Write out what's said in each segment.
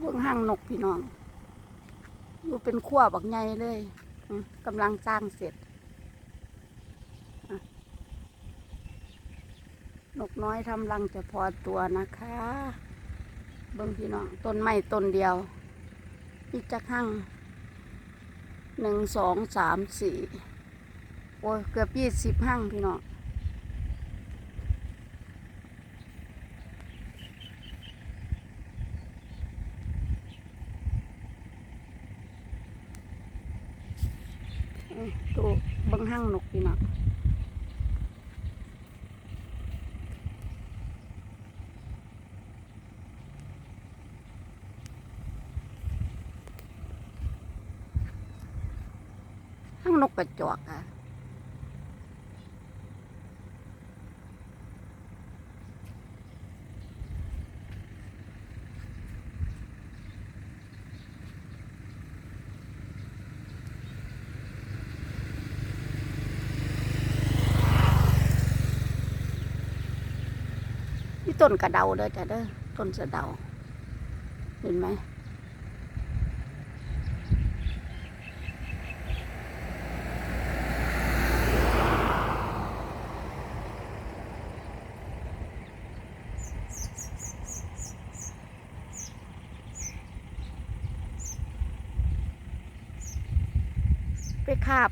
เบิ่งห้างนกพี่น้อง อยู่เป็นขั้วบักใหญ่เลยกำลังสร้างเสร็จ นกน้อยทำรังจะพอตัวนะคะ เบิ่งพี่น้อง ต้นไม้ต้นเดียวอีกจักห้างหนึ่งสองสามสี่โอ้ยเกือบยี่สิบห้างพี่น้อง ตัวบังห้างนกพี่น้องห้างนกกระจอกอะ นี่ต้นกระเดาเด้อจ้ะเด้อต้นสะเดา เห็นไหมไปคาบ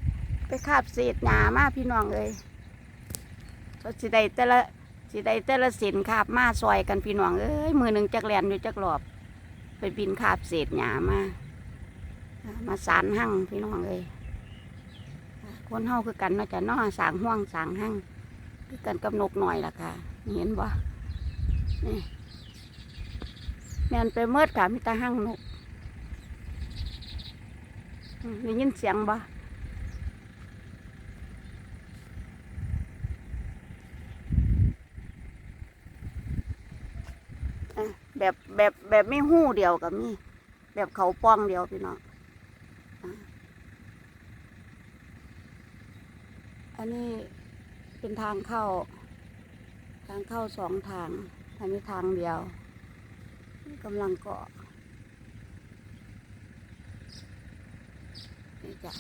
ไปคาบเศษหญ้ามาพี่น้องเอ้ยเขาสิได้แต่ละ สิได้แต่ละสินคาบมาซอยกันพี่น้องเอ้ยมือหนึ่งจักแลนอยู่จักรอบ ไปบินคาบเศษหญ้ามา มาสารหั่งพี่น้องเอ้ยคนเฮาคือกันเนาะจ้ะเนาะสางห่วงสางหั่งคือกันกับนกหน่อยล่ะค่ะ เห็นบ่นี่แม่นไปเมิดค่ะมีตาหั่งนกได้ยินเสียงบ่ แบบแบบแบบไม่หู้เดียวกับมีแบบเขาป้องเดียวพี่น้องอะอันนี้เป็นทางเข้า ทางเข้าสองทางอันนี้ทางเดียวกำลังเกาะนี่จ้ะ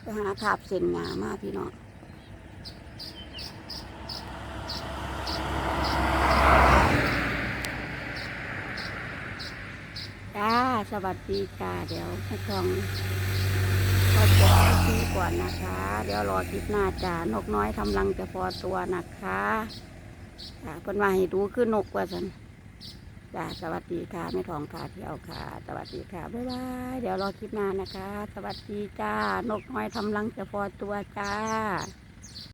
ไปหาขาบเส้นงามากพี่น้อง จ้าสวัสดีจ้าเดี๋ยวให้ทองขอจบคลิปนี้ก่อนนะคะ เดี๋ยวรอคลิปหน้าจ้านกน้อยทำรังจะพอตัวนะคะจ้าเพิ่นว่าให้ดูคือนกว่าสันจ้าสวัสดีค่ะแม่ทองพาเที่ยวค่ะ สวัสดีค่ะบ๊ายบายเดี๋ยวรอคลิปหน้านะคะ สวัสดีจ้านกน้อยทำรังจะพอตัวจ้า